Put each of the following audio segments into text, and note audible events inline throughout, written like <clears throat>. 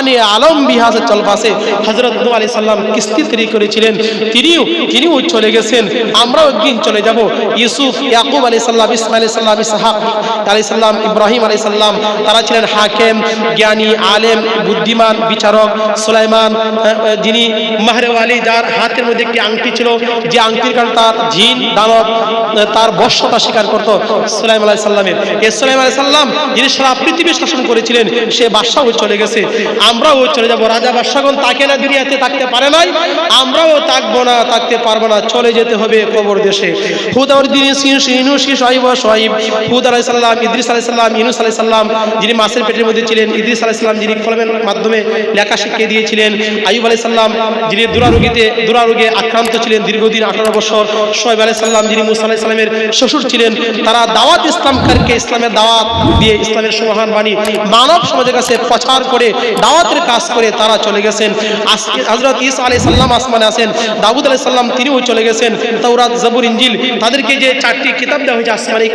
শানে আলম বিহাসে চলবাসে। হজরত নূহ আলাইহিস সালাম কিস্তি তৈরি করেছিলেন। তিনিও তিনিও চলে গেছেন। আমরাও একদিন চলে যাব। ইউসুফ ইয়াকুব আলাইহিস সালাম, ইসমাইল সালাম, ইসহাক আলাইহিস সালাম, ইব্রাহিম আলাইহিস সালাম, তারা ছিলেন হাকেম, জ্ঞানী, আলেম, বুদ্ধিমান, বিচারক, সুলাইমান যিনি মাহরেওয়ালি যার হাতের মধ্যে একটি আংটি ছিল, যে আংটির কারণে তার জিন, দানব তার বর্ষতা স্বীকার করত সুলাইম আলাইহিস সালামের। এই সুলাইম আলাইহিস সালাম যিনি সারা পৃথিবী শাসন করেছিলেন, সে বাদশাহ চলে গেছে। আমরাও চলে যাব, রাজা বাদশাগণ তাকে না দুনিয়াতে থাকতে পারে নাই, আমরাও থাকব না, থাকতে পারব না, চলে যেতে হবে কবর দেশে। আক্রান্ত ছিলেন দীর্ঘদিন, আঠারো বছর যিনি শ্বশুর ছিলেন, তারা দাওয়াত ইসলামকারীকে ইসলামের দাওয়াত দিয়ে ইসলামের সমাধান বাণী মানব সমাজের কাছে প্রচার করে দাওয়াতের কাজ করে তারা চলে গেছেন। হজরত ইসা আলাই সাল্লাম আসমানে আছেন দাউদ আলাই সাল্লাম তিনিও চলে গেছেন। তৌরাত জবুর ইঞ্জিল তাদেরকে যে চারটি কিতাব দেওয়া হয়েছে, আসমানি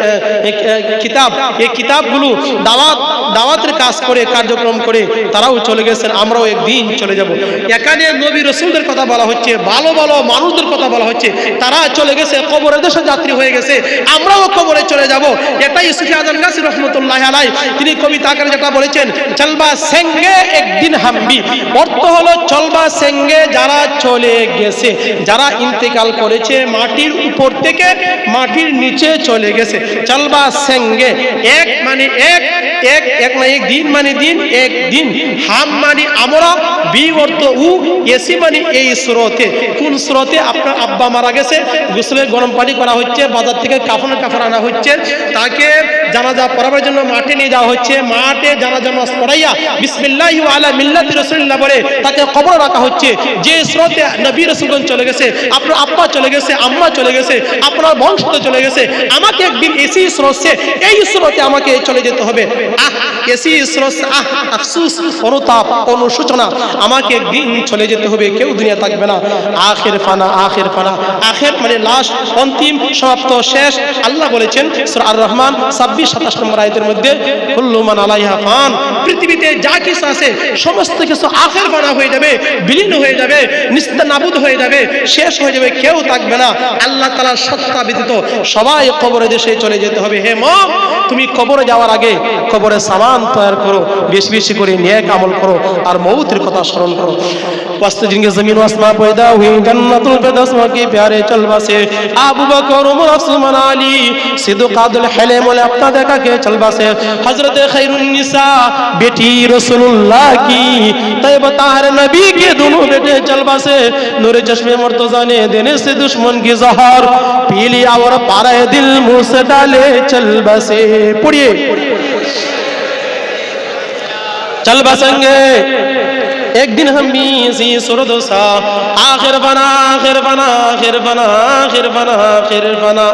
কিতাব, এই কিতাবগুলো দাওয়াত, দাওয়াতের কাজ করে, কার্যক্রম করে তারাও চলে গেছেন, আমরাও একদিন চলে যাব। এখানে নবী রসুলদের কথা বলা হচ্ছে, ভালো ভালো মানুষদের কথা বলা হচ্ছে, তারা চলে গেছে, কবরের দেশে যাত্রী হয়ে গেছে, আমরাও কবরে চলে যাব। এটাই সুফি আজম গাছি রহমতুল্লাহ আলাই তিনি কবিতা আকারে যেটা বলেছেন, চলবা সেঙ্গে একদিন হাম্বি। অর্থ হলো চলবা সেঙ্গে যারা চলে গেছে, যারা ইন্তেকাল করেছে, মাটির উপর থেকে মাটির নিচে চলে গেছে। চলবা সেঙ্গে। এক মানে এক এক এক মানে এক দিন মানে দিন, এক দিন। হাম মানে আমরা, বি অর্থ উ, এসি মানে এই স্রোতে। কোন স্রোতে? আপনার আব্বা মারা গেছে, গোসলের গরম পানি করা হচ্ছে, বাজার থেকে কাফন আনা হচ্ছে। তাকে জানাজা পড়াবার জন্য মাঠে নিয়ে যাওয়া হচ্ছে, মাঠে জানাজা নামাজ পড়াইয়া বিসমিল্লাহ আলা মিল্লাতি রাসূলুল্লাহ বলে তাকে কবর রাখা হচ্ছে যে স্রোতে নবী রাসূলগণ চলে গেছে, আপনার আব্বা চলে গেছে, আম্মা চলে গেছে, আপনার বংশতে চলে গেছে, আমাকে একদিন এসি স্রোতে এই স্রোতে আমাকে চলে যেতে হবে। আহ, এসি স্রোত, আহ, আফসুস, অনুতাপ, অনুশোচনা, আমাকে একদিন চলে যেতে হবে, কেউ দুনিয়া থাকবে না। আখের ফানা আখের ফানা, আখের মানে লাশ, অন্তিম, সমাপ্ত, শেষ, আল্লাহ বলেছেন আর রহমান ছাব্বিশ সাতাশ নম্বর আয়তের মধ্যে হুল্লুমান আলাইহা ফান পৃথিবীতে যা কিছু আছে সমস্ত কিছু আখের ফানা হয়ে যাবে বিলীন হয়ে যাবে নিস্তা নাবুদ হয়ে যাবে শেষ হয়ে যাবে কেউ থাকবে না আল্লাহ তালা সত্তা ব্যতীত সবাই কবরে দেশে চলে যেতে হবে হে মা তুমি কবরে যাওয়ার আগে কবরে সামান তৈরি করো বেশি বেশি করে নেক আমল করো আর মৌতের কথা স্মরণ করো वास्ते जिनके जमीन आसमां पैदा हुई जन्नतुल फिरदौस के प्यारे चलवा से अबू बकर उमर उस्मान अली सिद्दीक अब्दुल हलीम वाले अपना देखा के चलवा से हजरत खैरुन निसा बेटी रसूलुल्लाह की तैयब ताहर नबी के दोनों बेटे चलवा से नूर चश्मे मुर्तजा ने देने से दुश्मन की जहर पी लिया और पारा दिल मुंह से डाले चलवा से पढ़िए चल बसेंगे एक दिन हम भी इसी सुरदोसा आखिर बना आखिर बना आखिर बना आखिर बना आखिर बना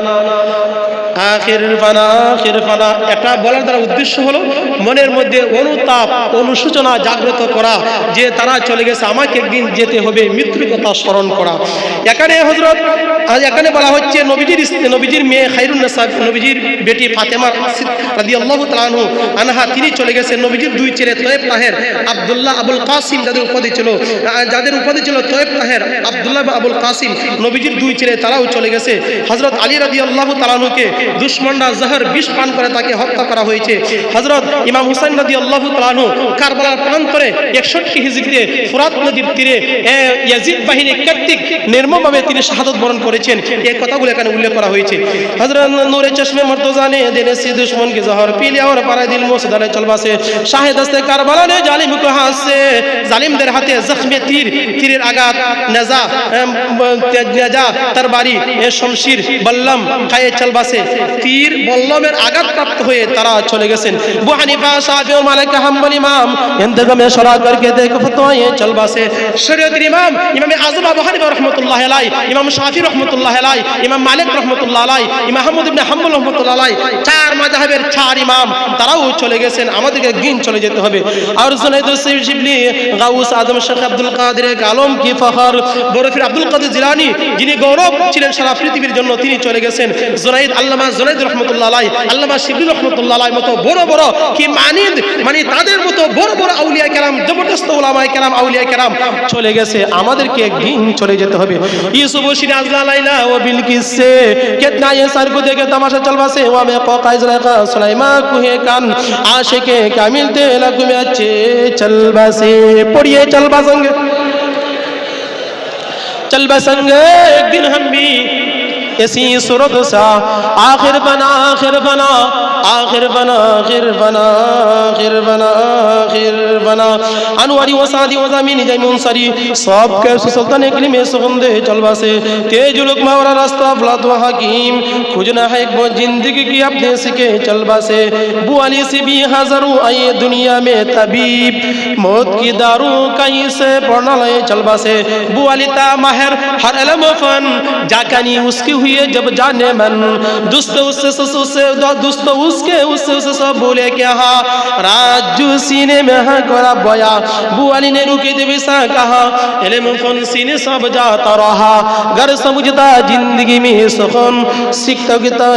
এটা বলার দ্বারা উদ্দেশ্য হলো, মনের মধ্যে অনুতাপ অনুসূচনা জাগ্রত করা, যে তারা চলে গেছে, আমাকে একদিন যেতে হবে মৃত্যুর কথা স্মরণ করা। এখানে হজরত এখানে বলা হচ্ছে, নবীজির নবীজির মেয়ে খাইরুন নবীজির বেটি ফাতেমা রাদি আল্লাহ তালানহু আনহা তিনি চলে গেছেন নবীজির দুই ছেলে তয়েব তাহের, আবদুল্লাহ আবুল কাসিম যাদের উপাধি ছিল যাদের উপাধি ছিল তয়েব তাহের, আবদুল্লাহ আবুল কাসিম, নবীজির দুই ছেলে তারাও চলে গেছে। হজরত আলী রাদি আল্লাহ তালানুকে দুশ্মনরা জাহার বিষ পান করে তাকে হত্যা করা হয়েছে। হজরত ইমাম হুসাইন নদী আল্লাহ তালু কারবালার প্রাণ করে একষট্টি হিজড়িতে ফুরাত নদীর তীরে ইয়াজিদ বাহিনী কার্তিক নির্মভাবে তিনি শাহাদত বরণ করেছেন। এই কথাগুলো এখানে উল্লেখ করা হয়েছে। হজরত নূরে চশমে মর্তজানে দিনে সি দুশ্মনকে জহর পিলে আর পাড়ায় দিল মোসদানে চলবাসে। শাহেদ আসতে কারবালা নে জালিম কো হাসে জালিমদের হাতে জখমে তীর, তীরের আঘাত, নেজা নেজা, তরবারি শমশির, বল্লম, খায়ে চলবাসে। তীর হয়ে তারা চলে গেছেন। বুহানিফা ও মালিক হাম্বল ইমাম দেখো চলবাসে। ইমাম, ইমামে আজম আবু হানিফা রাহমাতুল্লাহ আলাই, ইমাম শাফি রাহমাতুল্লাহ আলাই, ইমাম মালিক রাহমাতুল্লাহ আলাই, ইমাম আহমদ ইবনে হাম্বল রাহমাতুল্লাহ আলাই, চার মাযহাবের চার ইমাম তারাও চলে গেছেন। আমাদেরকে গিন চলে যেতে হবে। আর জুনাইদ শিবলি, গাউস, আদম, শেখ আব্দুল কাদের কি ফখর বরফির আব্দুল কাদের জিলানি, যিনি গৌরব ছিলেন সারা পৃথিবীর জন্য, তিনি চলে গেছেন। জুনাইদ আল্লাহ আল্লামা জুনাইদ রহমতুল্লাহ আলাই আল্লামা শিবলি রহমতুল্লাহ আলাই মতো বড় বড় কি মানিদ মানে তাদের মতো বড় বড় আউলিয়া কেরাম জবরদস্ত ওলামায়ে কেরাম আউলিয়া কেরাম চলে গেছে আমাদেরকে একদিন চলে যেতে হবে ইউসুফ ও সিরাজ লাইলা ও বিলকিস से कितना ये सर को देखे तमाशा चलवा से हुआ मैं को काइजरा का सुलाइमा कुहे कान आशिके कामिल ते लगु में अच्छे चलवा से पढ़िए चलवा संग चलवा संग एक दिन हम भी اسی سرد سا، آخر بنا آخر بنا آخر بنا آخر بنا آخر بنا آخر بنا۔ انواری و سادی و زمینی جائی منصری صاحب کیسے سلطن اقلیم سغندے چلوا سے۔ تیج لکمہ اور راستہ، فلات و حکیم۔ کھجنا ہے ایک وہ جندگ کی اپنے سکے چلوا سے۔ بو علی سے بھی حاضر آئیے دنیا میں طبیب۔ موت کی داروں کہیں سے پڑھنا لائے چلوا سے۔ بو علی تا مہر ہر علم و فن۔ جاکانی اس کی ہوئی ہوئے جب جانے من۔ دوست اس سے دوست اس کے اس سے سب بولے کیا ہاں۔ راجو سینے میں ہاں کرا بویا۔ بوالی نے روکی دیوی سا کہا۔ یعنی علم کن سینے سب جاتا رہا۔ گر سمجھتا جندگی میں سخن۔ سکتا گتا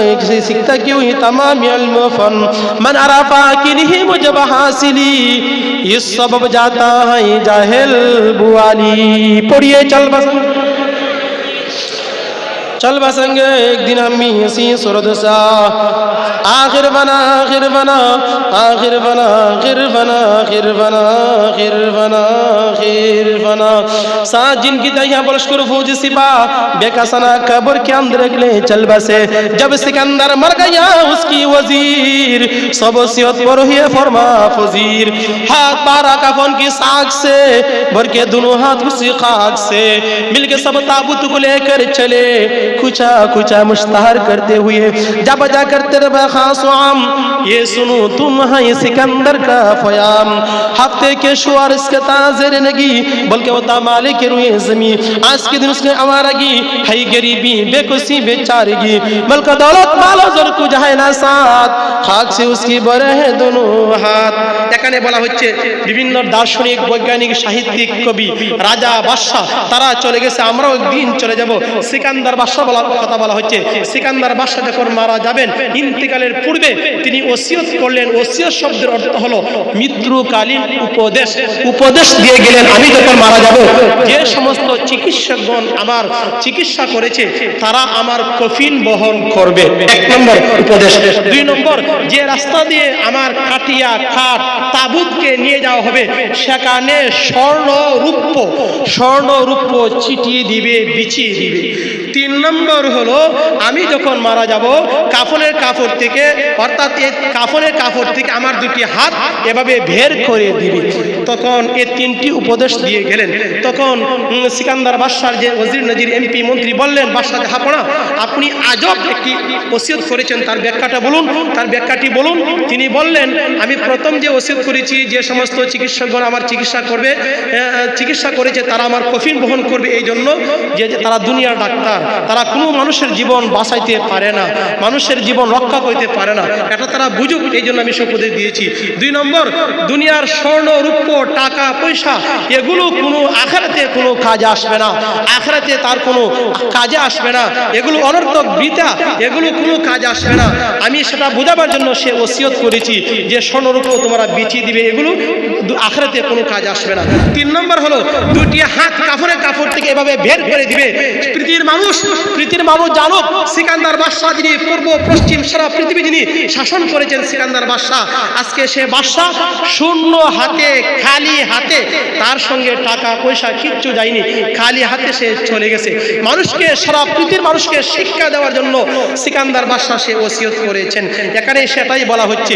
سکتا کیوں ہی تمام علم فن۔ من عرفا کی نہیں مجھے بحاصلی یہ سبب جاتا ہے جاہل بوالی پڑیے چل بس۔ چل بسنگ ایک دن امی اسی سرد سا آخر بنا آخر بنا آخر بنا آخر بنا آخر بنا آخر بنا آخر بنا ساتھ جن کی تیہاں بلشکر فوج سپا بیکا سنا قبر کے اندر اگلے چل بسے جب سکندر مر گیا اس کی وزیر سب سیوت پر ہوئے فرما فزیر ہاتھ پارا کفن کی ساک سے بھر کے دونوں ہاتھ اسی خاک سے مل کے سب تابوت کو لے کر چلے कुचा कुचा मुश्तहर करते हुए जब जा करते रहे खास आम ये सुनो तुम है सिकंदर का फयाम हफ्ते के शुआर इसके ताजर नगी बल्कि होता मालिक रुए जमी आज के दिन उसने अमारगी है गरीबी बेकुसी बेचारगी बल्कि दौलत मालो जर को जाए ना साथ খাক সে উসকি বড় হে দোনো হাত এখানে বলা হচ্ছে বিভিন্ন দার্শনিক বৈজ্ঞানিক সাহিত্যিক কবি রাজা বাদশাহ তারা চলে গেছে আমরাও একদিন চলে যাব সিকান্দার বাদশাহ বলার কথা বলা হচ্ছে। সিকান্দার বাদশাহ যখন মারা যাবেন, ইন্তিকালের পূর্বে তিনি ওসিয়ত করলেন। ওসিয়ত শব্দের অর্থ হলো মৃত্যুকালীন উপদেশ। উপদেশ দিয়ে গেলেন, আমি যখন মারা যাব, যে সমস্ত চিকিৎসকগণ আমার চিকিৎসা করেছে, তারা আমার কফিন বহন করবে। এক নম্বর উপদেশ। দুই নম্বর, যে রাস্তা দিয়ে আমার কাটিয়া খাট তাবুতকে নিয়ে যাওয়া হবে, সেখানে স্বর্ণ রূপ্য স্বর্ণ রূপ্য চিটিয়ে দিবে বিছিয়ে দিবে। তিন নম্বর হলো, আমি যখন মারা যাব, কাফনের কাপড় থেকে, অর্থাৎ এই কাফনের কাপড় থেকে আমার দুটি হাত এভাবে বের করে দিবে। তখন এ তিনটি উপদেশ দিয়ে গেলেন। তখন সিকান্দার বাদশার যে ওজির নজির এমপি মন্ত্রী বললেন, বাদশাহ হাপড়া আপনি আজব একটি ওসিয়ত করেছেন, তার ব্যাখ্যাটা বলুন, তার ব্যাখ্যাটি বলুন। তিনি বললেন, আমি প্রথম যে ওসিয়ত করেছি, যে সমস্ত চিকিৎসকগণ আমার চিকিৎসা করবে চিকিৎসা করেছে, তারা আমার কফিন বহন করবে এই জন্য যে তারা দুনিয়ার ডাক্তার। তারা কোনো মানুষের জীবন বাঁচাইতে পারে না, মানুষের জীবন রক্ষা করতে পারে না। এটা তারা বুঝুক এই জন্য আমি সে দিয়েছি। দুই নম্বর, দুনিয়ার স্বর্ণ রূপ্য টাকা, পয়সা, এগুলো কোনো আখেরাতে কোনো কাজে আসবে না। আখেরাতে তার কোনো কাজে আসবে না। এগুলো অনর্থক বৃতা এগুলো কোনো কাজে আসবে না। আমি সেটা বোঝাবার জন্য সে ওসিয়ত করেছি যে স্বর্ণরূপ তোমরা বিছিয়ে দিবে, এগুলো আখেরাতে কোনো কাজ আসবে না। তিন নম্বর হলো, দুটি হাত কাপড়ের কাপড় থেকে এভাবে বের করে দিবে। পৃথিবীর মানুষ পৃথিবীর মানুষ জানুক, সিকান্দার বাদশাহ যিনি পূর্ব, পশ্চিম সারা পৃথিবী যিনি শাসন করেছেন সিকান্দার বাদশাহ, আজকে সে বাদশাহ শূন্য হাতে, খালি হাতে তার সঙ্গে টাকা পয়সা কিচ্ছু যায়নি, খালি হাতে সে চলে গেছে। মানুষকে, সারা পৃথিবীর মানুষকে শিক্ষা দেওয়ার জন্য সিকান্দার বাদশাহ সে ওসিয়ত করেছেন। এখানে সেটাই বলা হচ্ছে।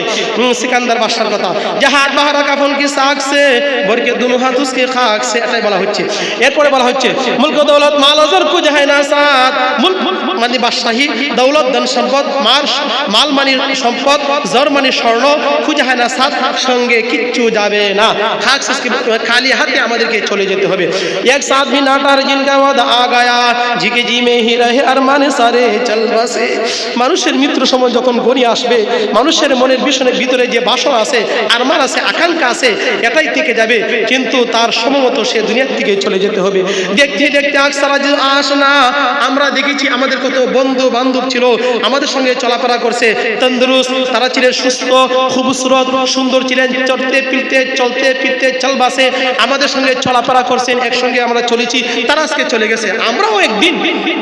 সিকান্দার বাদশার কথা। হাত বাহারা কাফন কি শাক সে বরকে দুনু হাত উসকে খাক সে এটাই বলা হচ্ছে। এরপরে বলা হচ্ছে, মুলক দৌলত মাল অজর কু জাহাই না সাত মুলক মানে বাদশাহী দৌলত ধন সম্পদ মার মাল মানি সম্পদ জর মানি স্বর্ণ খুঁজাহাই না সাত সঙ্গে কিচ্ছু যাবে না খাক সে খালি হাতে আমাদেরকে চলে যেতে হবে এক সাথ भी नाटार जिनका वादा आ गया जिके जी में ही रहे अरमाने सारे चल बसे মানুষের মৃত্যু সময় যখন গনি আসবে মানুষের মনের ভীষণের ভিতরে যে বাসনা আছে আরমান আছে আকাঙ্ক্ষা আছে এটাই থেকে যাবে কিন্তু তার সময়মতো সে দুনিয়ার থেকে চলে যেতে হবে দেখতে দেখতে আকসারা যে আসনা আমরা দেখেছি আমাদের কত বন্ধু বান্ধব ছিল, আমাদের সঙ্গে চলাফেরা করছে। তন্দুরুস্ত, তারা ছিলেন সুস্থ, খুবসুরত, সুন্দর ছিলেন, চলতে ফিরতে চলতে ফিরতে চলবাসে আমাদের সঙ্গে চলাফেরা করছেন, একসঙ্গে আমরা চলেছি, তারা আজকে চলে গেছে, আমরাও একদিন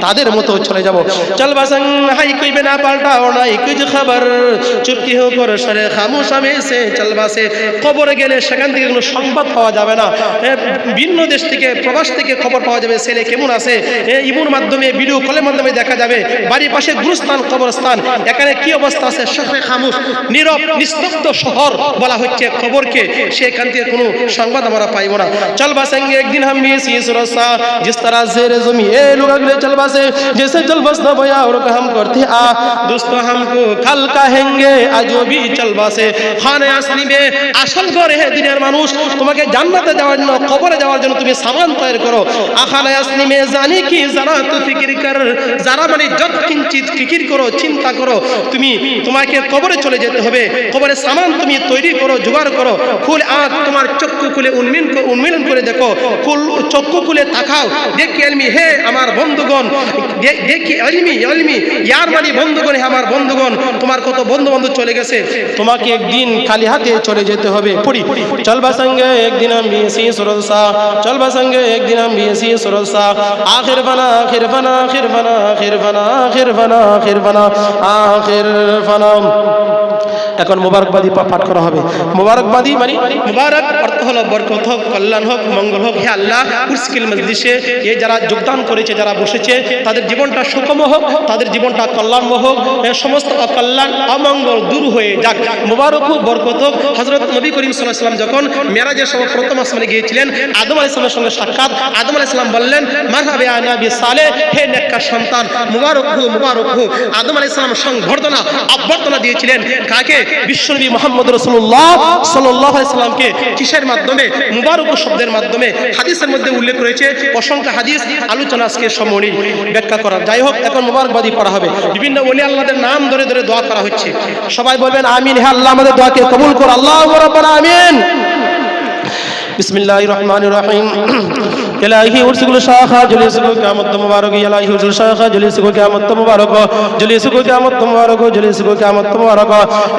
তাদের মতো চলে যাব। চলবাসং হাই কইবে না, পাল্টাও নাই কুਝ খবর। চুপকি হো কর সরে, খামোশ আমি সে চলবাসে কবরে গেলে সেখান থেকে কোনো সংবাদ পাওয়া যাবে না। ভিন্ন দেশ থেকে, প্রবাস থেকে খবর পাওয়া যাবে, ছেলে কেমন আছে? ইমুর মাধ্যমে মাধ্যমে ভিডিও কলের মাধ্যমে দেখা যাবে। বাড়ির পাশে গুরুস্থান, কবরস্থান। এখানে কি অবস্থা আছে? শহরে খামুশ, নীরব, নিস্তব্ধ শহর বলা হচ্ছে খবরকে সেখান থেকে কোনো সংবাদ আমরা পাইব না। চলবা সঙ্গে একদিন হাম সুরসা। খানে আসল ঘরে হে মানুষ। তোমাকে জান্নাতে যাওয়ার জন্য, কবরে যাওয়ার জন্য তুমি সামান তৈরি করো। আখানে আসলি জানি কি জানা ফিকির কর, যারা মানে যত কিঞ্চিত ফিকির করো, চিন্তা করো, তুমি তোমাকে কবরে চলে যেতে হবে, কবরে সামান তুমি তৈরি করো, জোগাড় করো খুলে আঁখ তোমার চক্ষু খুলে উন্মিলন উন্মিলন করে দেখো কুল চক্ষু খুলে তাকাও, দেখি এলমি হে আমার বন্ধুগণ দেখি এলমি এলমি ইয়ার মানে বন্ধুগণ, হে আমার বন্ধুগণ, তোমার কত বন্ধু বান্ধব চলে গেছে, তোমাকে একদিন খালি হাতে চলে যেতে হবে, পড়ি চলবা সঙ্গে একদিন আমি এসি সুরসা চলবা সঙ্গে একদিন আমি এসি সুরসা আখির ফানা আখির ফানা আখির ফানা আখির ফানা আখির ফানা আখির ফানা আখির ফানা। এখন মোবারকবাদী পাঠ করা হবে। মোবারকবাদী মানে মোবারক অর্থ হলো বরকত হোক, কল্যাণ হোক, মঙ্গল হোক। হে আল্লাহ উস্কিল মজলিসে এ যারা যোগদান করেছে, যারা বসেছে, তাদের জীবনটা সুখম হোক, তাদের জীবনটা কল্যাণময় হোক সমস্ত অকল্যাণ, অমঙ্গল দূর হয়ে যাক। মোবারক হোক বরকত হোক। হজরত নবী করিম সাল্লাহ সাল্লাম যখন মেরাজের সময় প্রথম আসমানে গিয়েছিলেন, আদম আলাইহিস সালামের সঙ্গে সাক্ষাৎ। আদম আলাইহিস সালাম বললেন, মারহাবে আনা বি সালে হে নেককার সন্তান, মুবারক হো মুবারক হো আদম আলাইহিস সালাম সংবর্ধনা, অভ্যর্থনা দিয়েছিলেন। কাকে? বিশ্বনবী মোহাম্মদ রসুল্লাহ সাল্লামকে কিসের মাধ্যমে, মুবারক শব্দের মাধ্যমে হাদিসের মধ্যে উল্লেখ রয়েছে, অসংখ্য হাদিস আলোচনা আজকে সমনি ব্যাখ্যা করা। যাই হোক এখন মুবারকবাদী করা হবে। বিভিন্ন অলি আল্লাহদের নাম ধরে ধরে দোয়া করা হচ্ছে। সবাই বলবেন, আমিন হ্যাঁ আল্লাহ, আমাদের দোয়াকে কবুল কর। আল্লাহ আমিন। বিসমিল্লাহ রহমান রহিম <clears throat> ইলাহি উরসুল শাখা জলি সুকো কিয়ামত মুবারক। ইলাহি উরসুল শাখা জলি সুকো কিয়ামত মুবারক। জলি সুকো কিয়ামত মুবারক জলি সুকো কিয়ামত মুবারক।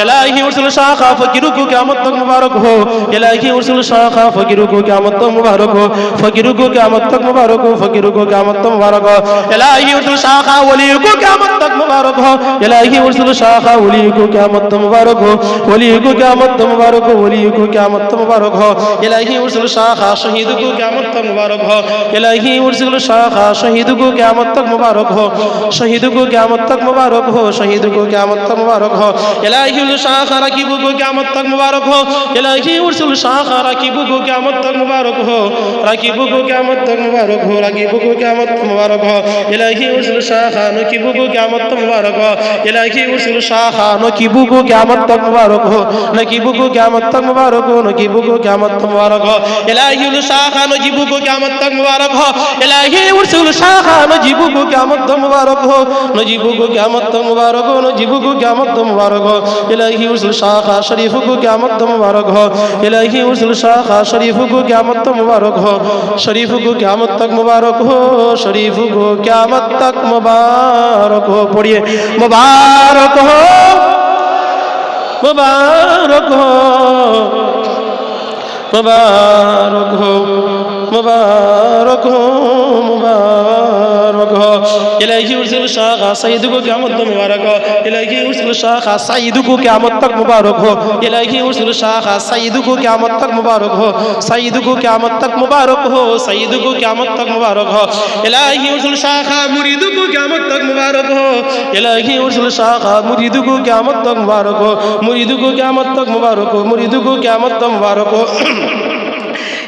ইলাহি উরসুল শাখা, ফকিরুকু কিয়ামত মুবারক। হো ইলাহি উরসুল শাখা, ফকিরুকু কিয়ামত মুবারক। হো ফকিরুকু কিয়ামত মুবারক হো ফকিরুকু কিয়ামত মুবারক। হো ইলাহি উরসুল শাখা ওলিকুকু কিয়ামত মুবারক। হো ইলাহি উরসুল শাখা ওলিকুকু কিয়ামত মুবারক। হো ওলিকুকু কিয়ামত মুবারক হো ওলিকুকু কিয়ামত মুবারক। হো ইলাহি उर्सिल शाखा शहीद को क्यामत तक मुबारक हो इलाही उर्सिल शाखा शहीद को क्यामत तक मुबारक हो शहीद को क्यामत तक मुबारक हो शहीद को क्यामत तक मुबारक हो इलाही उल शाखा रकीब को क्यामत तक मुबारक हो इलाही उर्सिल शाखा रकीब को क्यामत तक मुबारक हो रकीब को क्यामत तक मुबारक हो रकीब को क्यामत तक मुबारक हो इलाही उर्सिल शाखा नकीब को क्यामत तक मुबारक हो इलाही उर्सिल शाखा नकीब को क्यामत तक मुबारक हो नकीब को क्यामत तक मुबारक हो नकीब को क्यामत तक मुबारक हो इलाही उलशाह खान जीबू को क्यामत तक मुबारक हो इलाही उलशाह खान जीबू को क्यामत तक मुबारक हो नजीबू को क्यामत तक मुबारक हो नजीबू को क्यामत तक मुबारक हो इलाही उलशाह खा शरीफ को क्यामत तक मुबारक हो इलाही उलशाह खा शरीफ को क्यामत तक मुबारक हो शरीफ को क्यामत तक मुबारक हो शरीफ को क्यामत तक मुबारक हो पढ़िए मुबारक हो मुबारक हो مبارک ہو مبارک ہو مبارک মুবারক ইলাইহি উরসিল শাখ সাইদুকু কিয়ামত তক মুবারক ইলাইহি উরসিল শাখ সাইদুকু কিয়ামত তক মুবারক ইলাইহি উরসিল শাখ সাইদুকু কিয়ামত তক মুবারক সাইদুকু কিয়ামত তক মুবারক সাইদুকু কিয়ামত তক মুবারক ইলাইহি উরসিল শাখ মুরিদুকু কিয়ামত তক মুবারক ইলাইহি উরসিল শাখ মুরিদুকু কিয়ামত তক মুবারক মুরিদুকু কিয়ামত তক মুবারক মুরিদুকু কিয়ামত তক মুবারক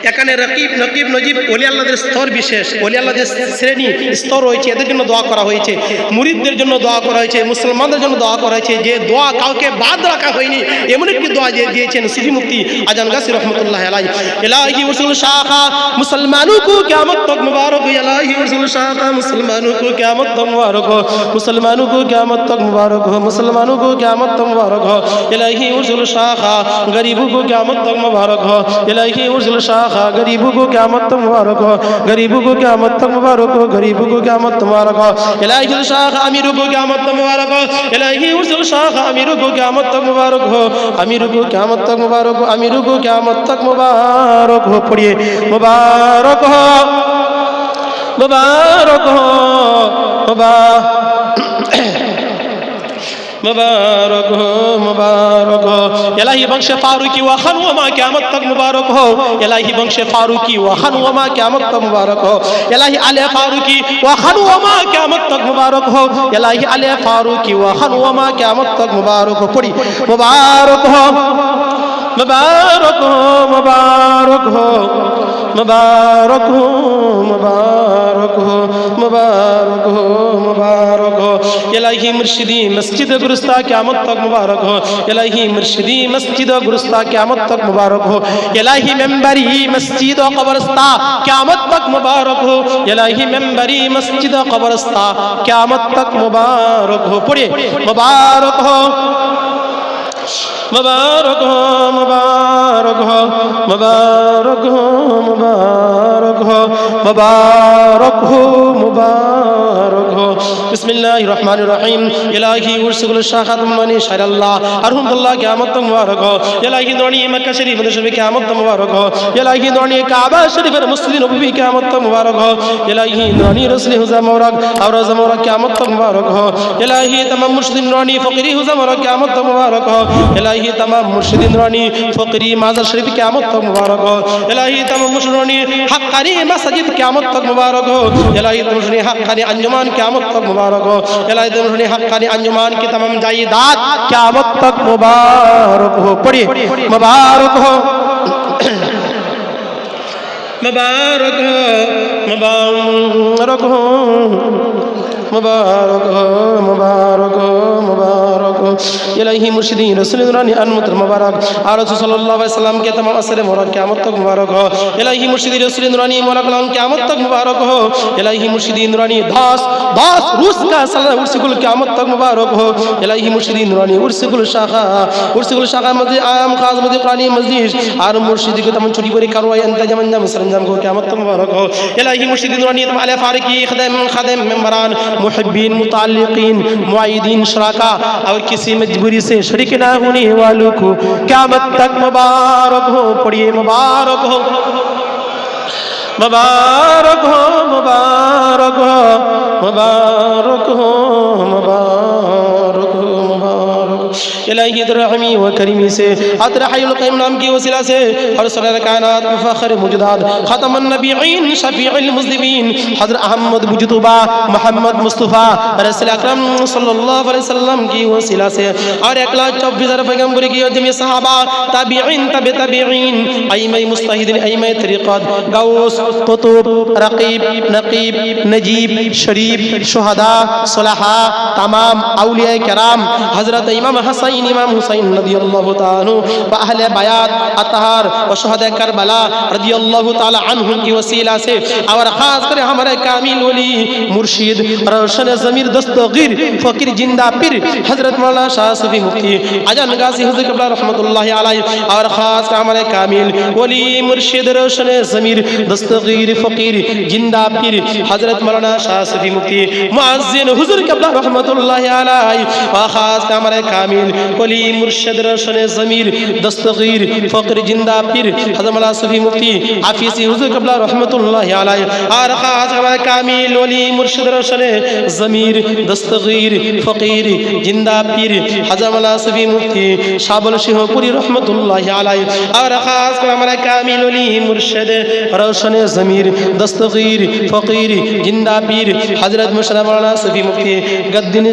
এখানে রকিব, নকিব, নজিব অলি আল্লাদের স্তর বিশেষ। অলি আল্লাদের শ্রেণি, স্তর রয়েছে, এদের জন্য দোয়া করা হয়েছে। মুরিদদের জন্য দোয়া করা হয়েছে, মুসলমানদের জন্য দোয়া করা হয়েছে। যে দোয়া কাউকে বাদ রাখা হয়নি, এমন একটি দোয়া যে দিয়েছেন সুফি মুক্তি আজান গাছি রহমতুল্লাহ আলাই এলাহি রসুল শাখা মুসলমানু কু কেমত তক মুবারক। এলাহি রসুল শাখা মুসলমানু কো কিয়ামত তক মুবারক। মুসলমানু কু কেমত তক মুবারক। মুসলমানু কু কেমত তক মুবারক। এলাহি রসুল শাখা গরিবু কু কেমত তক মুবারক। এলাহি রসুল শাখা शाखा शाखा गरीबों को क़यामत तक मुबारक हो गरीबों को क़यामत तक मुबारक हो गरीबों को क़यामत तक मुबारक हो इलाही शाखा अमीरों को क़यामत तक मुबारक हो इलाही उर्सुल शाखा अमीरों को क़यामत तक मुबारक हो अमीरों को क़यामत तक मुबारक हो अमीरों को क़यामत तक मुबारक हो पढ़िए मुबारक हो मुबारक हो मुबारक মুবারক হো মুবারক হো। এলাহি বংশে ফারুকি ওয়া খান ওয়া মা কিয়ামত তক মুবারক হো। এলাহি বংশে ফারুকি ওয়া খান ওয়া মা কিয়ামত তক মুবারক হো। এলাহি আলে ফারুকি ওয়া খান ওয়া মা কিয়ামত তক মুবারক হো। এলাহি আলে ফারুকি ওয়া খান ওয়া মা কিয়ামত তক মুবারক হো। পড়ি, মুবারক হো মুবারক হো মুবারক হো। মুবারক হো মুবারক হো মুবারক হো মুবারক হো ইলাহি মুর্শিদি মসজিদ গুরুস্তা কিয়ামত তক মুবারক হো ইলাহি মুর্শিদি মসজিদ গুরুস্তা কিয়ামত তক মুবারক হো ইলাহি মেম্বারি মসজিদ ও কবরস্তা কিয়ামত তক মুবারক হো ইলাহি মেম্বারি মসজিদ ও কবরস্তা কিয়ামত তক মুবারক হো পড়ে মুবারক হো مبارک ہو مبارک ہو مبارک ہو مبارک ہو مبارک ہو مبارک ہو بسم اللہ الرحمن الرحیم الہی ورسل الشاخات منی شر اللہ ارحمت اللہ قیامت مبارک ہو الہی دونی مکہ شریف شریف قیامت مبارک ہو الہی دونی کعبہ شریف مسلم نبوی قیامت مبارک ہو الہی دونی رسل حزا مبارک اور رضا مبارک قیامت مبارک ہو الہی تمام مسلم رونی فقری حزا مبارک قیامت مبارک ہو الہی मुबारक हो इलाही तमाम मुर्शिदीन रानी फकरी माजर शरीफ क़यामत तक मुबारक हो इलाही तमाम मुस्लिम हक्कानी मस्जिद क़यामत तक मुबारक हो इलाही मुस्लिम हक्कानी अंजुमान क़यामत तक मुबारक हो इलाही मुस्लिम हक्कानी अंजुमान की तमाम जायदाद क़यामत तक मुबारक हो पढ़िए मुबारक हो मुबारक हो मुबारक हो মুবারক মুবারক মুবারক। ইলাইহি মুর্শিদি রসুল রানী আনমতর মুবারক। আর রসুল সাল্লাল্লাহু আলাইহি সাল্লামকে তমাম আসরে মোরাক কিয়ামত তক মুবারক। হো ইলাইহি মুর্শিদি রসুল রানী মোরাক লাম কিয়ামত তক মুবারক। হো ইলাইহি মুর্শিদি রানী দাস দাস রুস কা সালাম উরসিকুল কিয়ামত তক মুবারক। হো ইলাইহি মুর্শিদি রানী উরসিকুল শাখা উরসিকুল শাখা মধ্যে আয়াম খাস মধ্যে কোরআনি মজলিস আর মুর্শিদি কো তমাম চুরি করে কারওয়াই আনতা জামান জাম সরঞ্জাম কো কিয়ামত তক মুবারক। হো ইলাইহি মুর্শিদি রানী তমাম আলে ফারিকি खदम खदम मेंबरान मुहिब्बीन मुताल्लिकीन मुआइदीन शराका और किसी मजबूरी से शरीक ना होने वालों को क़यामत तक मुबारक हो पढ़िए मुबारक हो मुबारक हो मुबारक हो मुबारक हो मुबारक हो मुबारक इलाही रहमी व करीमी से अतर हयुल क़य्यूम नाम की वसीला से हर सरर कायनात मुफखर मुजदाद खतमन नबीयीन शफीउल मुज़लिमीन हज़रत अहमद मुजतबा मोहम्मद मुस्तफ़ा रसूल अकरम सल्लल्लाहु अलैहि वसल्लम की वसीला से और एक लाख चौबीस हजार पैगम्बर की जमी सहाबा ताबीईन तबे ताबीईन अइमे मुस्तहिदीन अइमे तरीक़त गौस कुतुब रकीब नकीब नजीब शरीफ शुहदा सुलहा तमाम औलिया कराम हज़रत इमाम हसैन হুসাইন, ইমাম হুসাইন রাদিয়াল্লাহু তাআলা বা আহলে বায়াত, আতহার ও শুহাদা কারবালা রাদিয়াল্লাহু তাআলা আনহুম কি ওসিলা সে আর খাস করে আমারে কামিল ওলি, মুর্শিদ, রওশন জমির দস্তগীর, ফকির জিন্দা পীর, হযরত মাওলানা শাহ সুফি মুফতি, আজান গাজী হুজুর কিবলা রহমাতুল্লাহি আলাইহি। আর খাস করে আমারে কামিল ওলি, মুর্শিদ, রওশন জমির দস্তগীর, ফকির জিন্দা পীর, হযরত মাওলানা শাহ সুফি মুফতি, মুয়াজ্জিন হুজুর কিবলা রহমাতুল্লাহি আলাইহি। ওয়া খাস করে আমারে কামিল কলি মুর্শেদ রোশনে জমির দস্তগীর, ফকর জিন্দা পীর হজমলা সুফি মুফতি হাফিজি হুজুর কবলা রহমতুল্লাহ আলাই আর খাজ আমার কামিল ওলি মুর্শেদ রোশনে জমির দস্তগীর, ফকির জিন্দা পীর হজমলা সুফি মুফতি শাবল সিংহপুরি রহমতুল্লাহ আলাই আর খাজ আমার কামিল ওলি মুর্শেদ রোশনে জমির দস্তগীর, ফকির জিন্দা পীর, হজরত মুশরা মৌলানা সুফি মুফতি গদ্দিন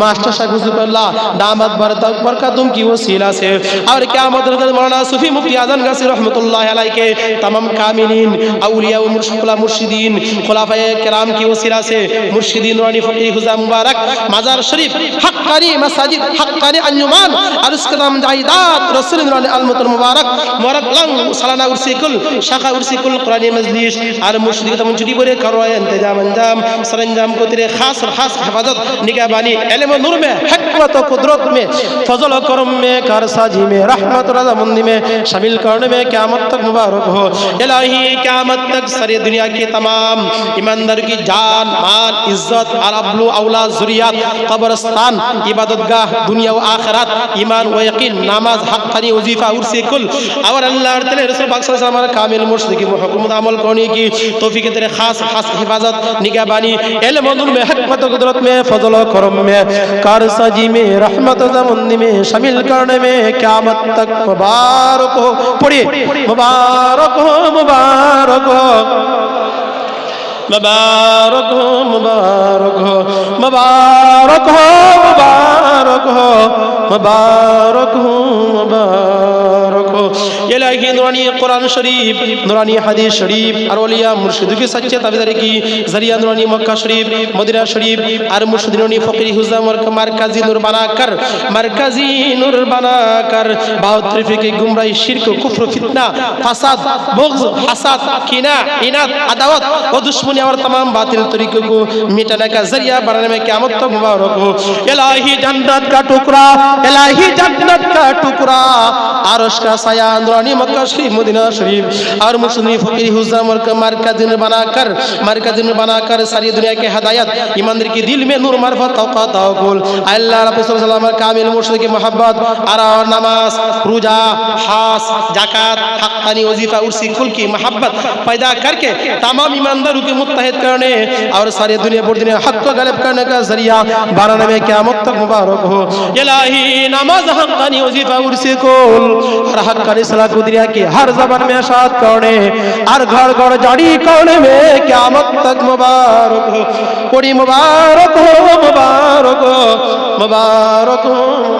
মাস্টার সাহেব হুজুর কবলা, দামাত ভারত बरकतुम की वसीला से और क्या हज़रत मौलाना सूफी मुफ्ती आजम गाजी रहमतुल्लाहि अलैहि के तमाम कामिलीन औलिया व मुर्शिद मुर्शिदीन खुलाफाए किराम की वसीला से मुर्शिदीन रानी फकीह हुजा मुबारक मजार शरीफ हक्कानी मसाजिद हक्कानी अंजुमान और उसके नाम जायदात रसूल रानी अलमुतल मुबारक मुबारक लंग सालाना उर्सिकुल शाखा उर्सिकुल कुरानी मजलिस और मुर्शिद की तमाम छुट्टी बरे करवाए इंतजाम अंजाम सरंजाम को तेरे खास और खास हिफाजत निगहबानी इल्म और नूर में हिकमत और कुदरत में फजल और करम में कारसाजी में रहमत रजा मंदी में शामिल करने में क्यामत तक मुबारक हो इलाही क्यामत तक सरे दुनिया के तमाम ईमानदार की जान मान इज्जत अरबलू अवला जुरियात कब्रस्तान इबादतगाह দুনিয়া ও আখিরাত ইমান ও ইয়াকিন, নামাজ হাক্কানি উজিফা উরসি, কুল। আবার আল্লাহর তলে রাসূল পাক সাল্লাল্লাহু আলাইহি ওয়াসাল্লাম কামিল কি হুকুমত আমল করনি কি? তৌফিকে তরে খাস খাস হিফাজত, নিগাবানি ইলম মে, হিকমত, কুদরত মে, ফজল করম মে কারসাজি মে, রহমত व जमंदी में शामिल करने में क़यामत तक मुबारक हो पढ़िए मुबारक हो मुबारक हो मुबारक हो मुबारक हो मुबारक हो मुबारक हो मुबारक हो मुबारक এলাহি নুরানি কোরআন শরীফ, নুরানি হাদিস শরীফ, আর ওলিয়া মুর্শিদুকে সাচ্ছে তাবিদারে কি? জারিয়া নুরানি মক্কা শরীফ, মদিনা শরীফ, আর মুর্শিদ নুরানি ফকির হুজা মারকাজি নূর বানাকার, মারকাজি নূর বানাকার, বাহাত্তর ফিকে গুমরাই শিরক, কুফর, ফিতনা, ফাসাদ, বগজ, হাসাদ, কিনা, ইনাত, আদাওয়াত, ও দুশ্মনী আমার तमाम বাতিল তরিকো কো মিটানে কা জারিয়া বানানে মে কিয়ামত তক মুবারক হো ইলাহি জান্নাত কা টুকরা ইলাহি জান্নাত কা টুকরা, আরশ কা ছায়া আন্দোলনী মক্কা শরীফ মদিনা শরীফ। আর মুসলিম ফকির হুজরা মার্কাজিন বানাকার মার্কাজিন বানাকার সারি দুনিয়াকে হেদায়াত ইমানদের কি দিল মে নূর মারফত তওকা তাওকুল। আল্লাহ রাসূল সাল্লাল্লাহু কামিল মুর্শিদ কি আর নামাজ, রোজা হাস যাকাত, হাক্কানি ওজিফা উরসি কুল কি mohabbat पैदा करके तमाम ईमानदारों के मुतहद करने और सारी दुनिया पूरी दुनिया हक को गलब करने का जरिया बारह में क्या तक मुबारक हो इलाही नमाज हक्कानी वजीफा उर्सी कुल हक्कानी सलात को दुनिया की हर जबान में अशात करने हर घर घर जारी करने में क्या तक मुबारक हो कोड़ी मुबारक हो मुबारक हो मुबारक हो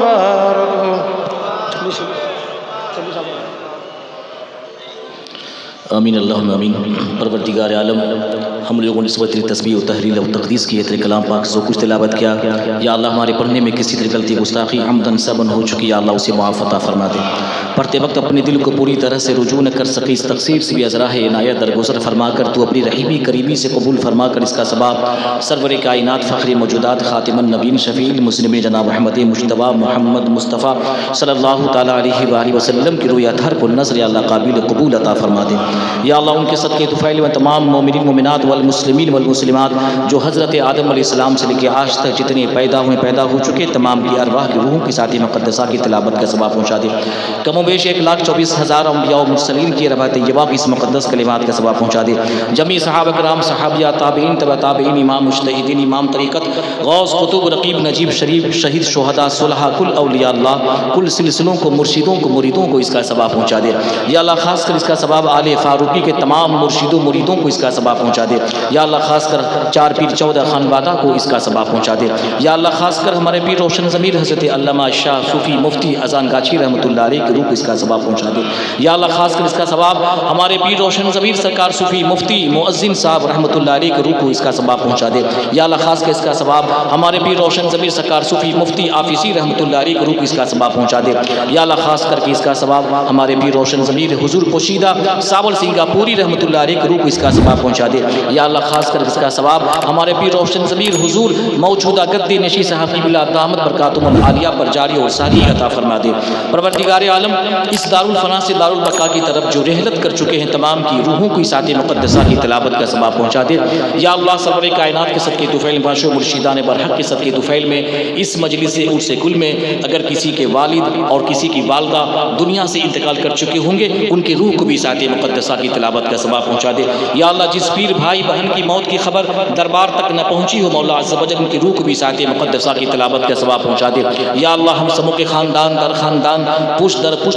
امین اللہم امین پروردگار عالم، ہم لوگوں نے صبح تیری تصویر و تحریر و تقدیس کی ہے کلام پاک سو کچھ تلاوت کیا۔ یا اللہ، ہمارے پڑھنے میں کسی طرح غلطی، گستاخی، عمدن سبن ہو چکی، یا اللہ، اسے معاف عطا فرما دے۔ پڑھتے وقت اپنے دل کو پوری طرح سے رجوع نہ کر سکی اس تقسیر سے بھی ازراہ عنایت درگزر فرما کر تو اپنی رحیمی، قریبی سے قبول فرما کر اس کا ثباب سرور کائنات فخر موجودات خاتم النبین شفیل مسلم جناب احمد مشتبہ محمد مصطفیٰ صلی اللہ تعالیٰ علیہ وآلہ وسلم کی رویہ تھر کو نظر اللہ قابل قبول عطا فرما دے۔ یا اللہ، ان کے صدقے تو فیل و تمام مومنین، مومنات والمسلمین والمسلمات جو حضرت آدم علیہ السلام سے لے آج تک جتنے پیدا ہوئے، پیدا ہو چکے، تمام کی ارواح کی روحوں کی ساتھی مقدسہ کی تلابت کا ثواب پہنچا دے۔ کم و بیش ایک لاکھ چوبیس ہزار انبیاء و مسلمین کی روایت طیبہ کی اس مقدس کلمات کا ثواب پہنچا دے۔ جمعی صحابہ کرام، صحابیہ، تابعین تبع تابعین، امام مشتہدین امام طریقت، غوث، قطب، رقیب، نجیب شریف، شہید شہدہ صلحہ کل اولیاء اللہ، کل سلسلوں کو، مرشدوں کو، مریدوں کو اس کا ثواب پہنچا دے۔ یا اللہ، خاص کر اس کا ثباب آل ف فاروقی کے تمام مرشد و مریدوں کو اس کا سبا پہنچا دے۔ یا اللہ خاص کر چار پیر چودہ خانوادہ کو اس کا سبا پہنچا دے۔ یا اللہ خاص کر ہمارے پیر روشن ضمیر حضرت علامہ شاہ صوفی مفتی اذان گاچی رحمت اللہ علیہ کے روح اس کا سبا پہنچا دے۔ یا اللہ خاص کر اس کا ثواب ہمارے پیر روشن ضمیر سرکار صوفی مفتی معزن صاحب رحمۃ اللہ علیہ کے روح کو اس کا سبا پہنچا دے۔ یا اللہ خاص کر اس کا ثواب ہمارے پیر روشن ضمیر سرکار صوفی مفتی آفیسی رحمۃ اللہ علیہ کے روح اس کا سبا پہنچا دے۔ یا اللہ خاص کر کے اس کا ثواب ہمارے پیر روشن ضمیر حضور پوشیدہ ساول سنگا پوری رحمۃ اللہ علیہ کے روح کو اس کا ثواب پہنچا دے۔ یا اللہ، خاص کر اس کا ثواب، ہمارے پیر روشن ضمیر حضور موجودہ گدی نشی صحافی اللہ دامت برکاتم العالیہ پر جاری اور ساری عطا فرما دے۔ پروردگار عالم، اس دار الفنا سے دار البقا کی طرف جو رحلت کر چکے ہیں، تمام کی روحوں کو اسات مقدسہ کی تلاوت کا ثواب پہنچا دے۔ یا اللہ سرور کائنات کے صدقے توفیل باشو مرشیدان برحق کے صدقے دوفیل میں، اس مجلس عرس کل میں، اگر کسی کے والد اور کسی کی والدہ دنیا سے انتقال کر چکے ہوں گے، ان کے روح کو بھی ساتھ مقدس ساتھ کی تلاوت کا سباب پہنچا دے۔ یا اللہ، جس پیر بھائی بہن کی موت کی خبر دربار تک نہ پہنچی ہو، مولا عزوجل ان کی روح کو بھی ساتھ مقدسہ کی تلاوت کا ثواب پہنچا دے۔ یا اللہ، ہم سموں کے خاندان، در خاندان پوش در پوش